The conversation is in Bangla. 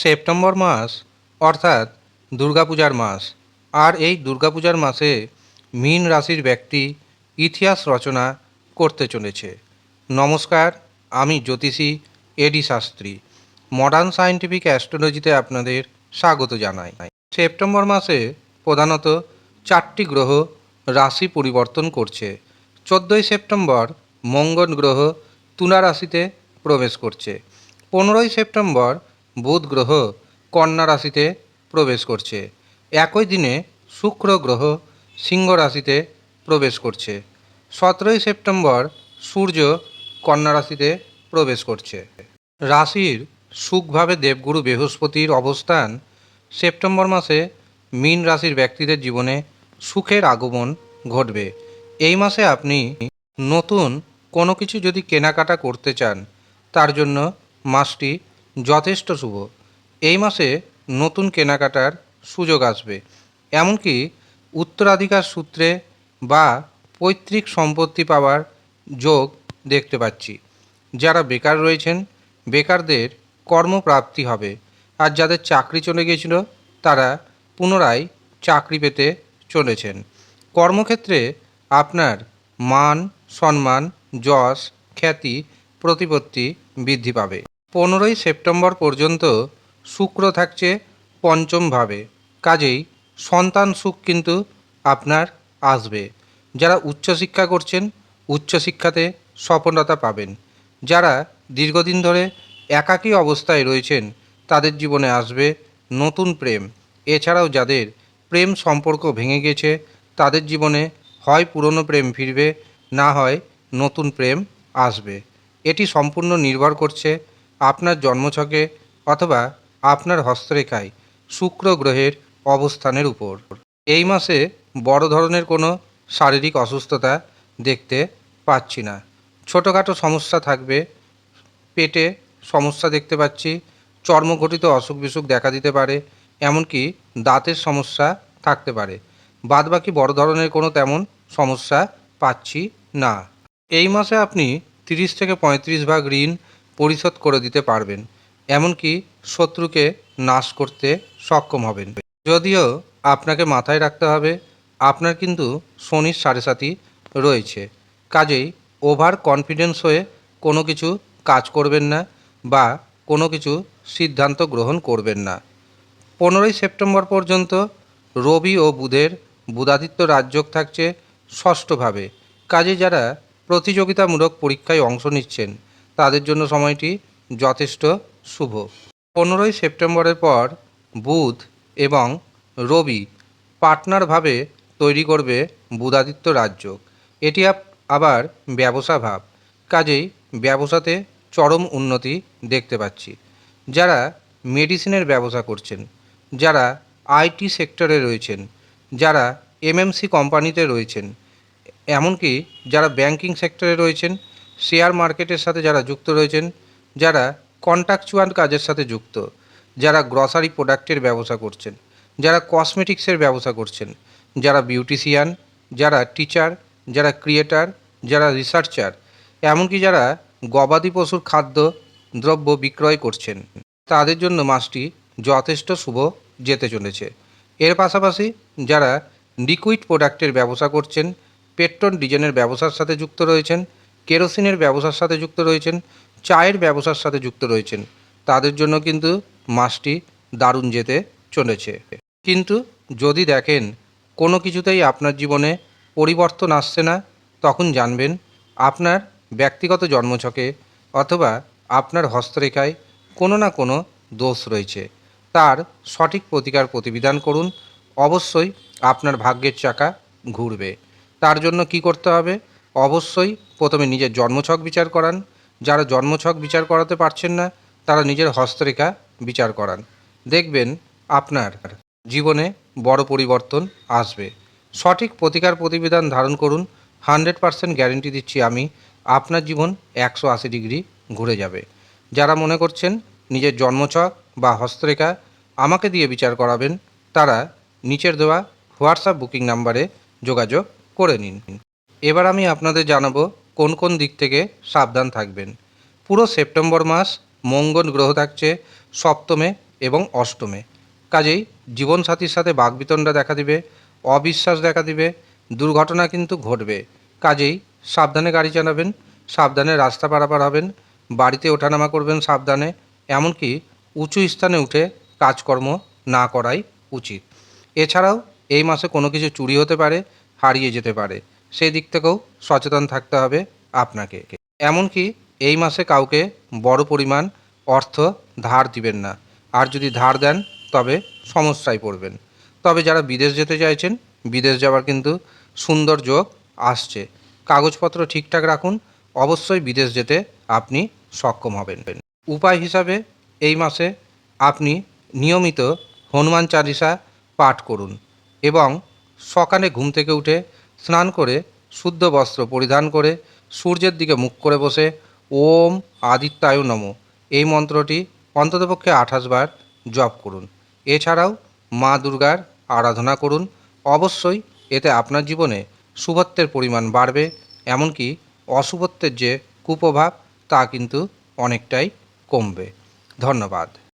সেপ্টেম্বর মাস, অর্থাৎ দুর্গাপূজার মাস। আর এই দুর্গাপূজার মাসে মীন রাশির ব্যক্তি ইতিহাস রচনা করতে চলেছে। নমস্কার, আমি জ্যোতিষী এডি শাস্ত্রী। মডার্ন সায়েন্টিফিক অ্যাস্ট্রোলজিতে আপনাদের স্বাগত জানাই। সেপ্টেম্বর মাসে প্রধানত চারটি গ্রহ রাশি পরিবর্তন করছে। চোদ্দোই সেপ্টেম্বর মঙ্গল গ্রহ তুলা রাশিতে প্রবেশ করছে। পনেরোই সেপ্টেম্বর বুধ গ্রহ কন্যা রাশিতে প্রবেশ করছে। একই দিনে শুক্র গ্রহ সিংহ রাশিতে প্রবেশ করছে। সতেরোই সেপ্টেম্বর সূর্য কন্যা রাশিতে প্রবেশ করছে। রাশির সুখভাবে দেবগুরু বৃহস্পতির অবস্থান সেপ্টেম্বর মাসে মীন রাশির ব্যক্তিদের জীবনে সুখের আগমন ঘটবে। এই মাসে আপনি নতুন কোনো কিছু যদি কেনাকাটা করতে চান, তার জন্য মাসটি যথেষ্ট শুভ। এই মাসে নতুন কেনাকাটার সুযোগ আসবে। এমনকি উত্তরাধিকার সূত্রে বা পৈতৃক সম্পত্তি পাওয়ার যোগ দেখতে পাচ্ছি। যারা বেকার রয়েছেন, বেকারদের কর্মপ্রাপ্তি হবে। আর যাদের চাকরি চলে গিয়েছিল, তারা পুনরায় চাকরি পেতে চলেছেন। কর্মক্ষেত্রে আপনার মান, সম্মান, যশ, খ্যাতি, প্রতিপত্তি বৃদ্ধি পাবে। পনেরোই সেপ্টেম্বর পর্যন্ত শুক্র থাকছে পঞ্চমভাবে কাজেই সন্তান সুখ কিন্তু আপনার আসবে। যারা উচ্চশিক্ষা করছেন উচ্চশিক্ষাতে সফলতা পাবেন। যারা দীর্ঘদিন ধরে একাকী অবস্থায় রয়েছেন, তাদের জীবনে আসবে নতুন প্রেম। এছাড়াও যাদের প্রেম সম্পর্ক ভেঙে গেছে, তাদের জীবনে হয় পুরনো প্রেম ফিরবে, না হয় নতুন প্রেম আসবে। এটি সম্পূর্ণ নির্ভর করছে আপনার জন্মছকে অথবা আপনার হস্তরেখায় শুক্র গ্রহের অবস্থানের উপর। এই মাসে বড় ধরনের কোনো শারীরিক অসুস্থতা দেখতে পাচ্ছি না। ছোটোখাটো সমস্যা থাকবে, পেটে সমস্যা দেখতে পাচ্ছি, চর্মঘটিত অসুখ বিসুখ দেখা দিতে পারে, এমনকি দাঁতের সমস্যা থাকতে পারে। বাদবাকি বড় ধরনের কোনো তেমন সমস্যা পাচ্ছি না। এই মাসে আপনি তিরিশ থেকে পঁয়ত্রিশ ভাগ ঋণ পরিশোধ করে দিতে পারবেন, এমনকি শত্রুকে নাশ করতে সক্ষম হবেন। যদিও আপনাকে মাথায় রাখতে হবে, আপনার কিন্তু শনির সাড়ে সাথী রয়েছে। কাজেই ওভার কনফিডেন্স হয়ে কোনো কিছু কাজ করবেন না বা কোনো কিছু সিদ্ধান্ত গ্রহণ করবেন না। পনেরোই সেপ্টেম্বর পর্যন্ত রবি ও বুধের বুধাদিত্য রাজযোগ থাকছে ষষ্ঠভাবে। কাজে যারা প্রতিযোগিতামূলক পরীক্ষায় অংশ নিচ্ছেন তাদের জন্য সময়টি যথেষ্ট শুভ। পনেরোই সেপ্টেম্বরের পর বুধ এবং রবি পার্টনারভাবে তৈরি করবে বুধাদিত্য রাজযোগ এটি আবার ব্যবসা ভাব। কাজেই ব্যবসাতে চরম উন্নতি দেখতে পাচ্ছি। যারা মেডিসিনের ব্যবসা করছেন, যারা আইটি সেক্টরে রয়েছেন, যারা এমএমসি কোম্পানিতে রয়েছেন, এমনকি যারা ব্যাংকিং সেক্টরে রয়েছেন শেয়ার মার্কেটের সাথে যারা যুক্ত রয়েছেন, যারা কন্ট্রাকচুয়াল কাজের সাথে যুক্ত, যারা গ্রসারি প্রোডাক্টের ব্যবসা করছেন, যারা কসমেটিক্সের ব্যবসা করছেন, যারা বিউটিশিয়ান যারা টিচার যারা ক্রিয়েটার যারা রিসার্চার এমনকি যারা গবাদি পশুর খাদ্য, দ্রব্য বিক্রয় করছেন, তাদের জন্য মাসটি যথেষ্ট শুভ যেতে চলেছে। এর পাশাপাশি যারা লিকুইড প্রোডাক্টের ব্যবসা করছেন পেট্রোল ডিজেলের ব্যবসার সাথে যুক্ত রয়েছেন কেরোসিনের ব্যবসার সাথে যুক্ত রয়েছেন, চায়ের ব্যবসার সাথে যুক্ত রয়েছেন। তাদের জন্য কিন্তু মাসটি দারুণ যেতে চলেছে। কিন্তু যদি দেখেন, কোনো কিছুতেই আপনার জীবনে পরিবর্তন আসছে না, তখন জানবেন আপনার ব্যক্তিগত জন্মছকে অথবা আপনার হস্তরেখায় কোনো না কোনো দোষ রয়েছে। তার সঠিক প্রতিকার প্রতিবিধান করুন, অবশ্যই আপনার ভাগ্যের চাকা ঘুরবে। তার জন্য কি করতে হবে? অবশ্যই প্রথমে নিজের জন্মছক বিচার করান। যারা জন্মছক বিচার করাতে পারছেন না, তারা নিজের হস্তরেখা বিচার করান। দেখবেন আপনার জীবনে বড় পরিবর্তন আসবে। সঠিক প্রতিকার প্রতিবিধান ধারণ করুন। হান্ড্রেড পারসেন্ট গ্যারেন্টি দিচ্ছি আমি, আপনার জীবন একশো আশি ডিগ্রি ঘুরে যাবে। যারা মনে করছেন নিজের জন্মছক বা হস্তরেখা আমাকে দিয়ে বিচার করাবেন, তারা নিচের দেওয়া হোয়াটসঅ্যাপ বুকিং নাম্বারে যোগাযোগ করে নিন। এবার আমি আপনাদের জানাব কোন কোন দিক থেকে সাবধান থাকবেন? পুরো সেপ্টেম্বর মাস মঙ্গল গ্রহ থাকছে সপ্তমে এবং অষ্টমে। কাজেই জীবনসাথীর সাথে বাগবিতণ্ডা দেখা দিবে, অবিশ্বাস দেখা দিবে, দুর্ঘটনা কিন্তু ঘটবে। কাজেই সাবধানে গাড়ি চালাবেন, সাবধানে রাস্তা পারাপার হবেন, বাড়িতে ওঠানামা করবেন সাবধানে, এমনকি উঁচু স্থানে উঠে কাজকর্ম না করাই উচিত। এছাড়াও এই মাসে কোনো কিছু চুরি হতে পারে, হারিয়ে যেতে পারে। সেই দিক থেকেও সচেতন থাকতে হবে আপনাকে। এমনকি এই মাসে কাউকে বড় পরিমাণ অর্থ ধার দিবেন না। আর যদি ধার দেন, তবে সমস্যায় পড়বেন। তবে যারা বিদেশ যেতে চাইছেন, বিদেশ যাওয়ার কিন্তু সুন্দর যোগ আসছে। কাগজপত্র ঠিকঠাক রাখুন, অবশ্যই বিদেশ যেতে আপনি সক্ষম হবেন। উপায় হিসাবে এই মাসে আপনি নিয়মিত হনুমান চালিসা পাঠ করুন এবং সকালে ঘুম থেকে উঠে স্নান করে শুদ্ধ বস্ত্র পরিধান করে সূর্যের দিকে মুখ করে বসে ওম আদিত্যায় নম। এই মন্ত্রটি অন্ততপক্ষে আঠাশ বার জপ করুন। এছাড়াও মা দুর্গার আরাধনা করুন। অবশ্যই এতে আপনার জীবনে শুভত্বের পরিমাণ বাড়বে, এমনকি অশুভত্বের যে কুপ্রভাব তা কিন্তু অনেকটাই কমবে। ধন্যবাদ।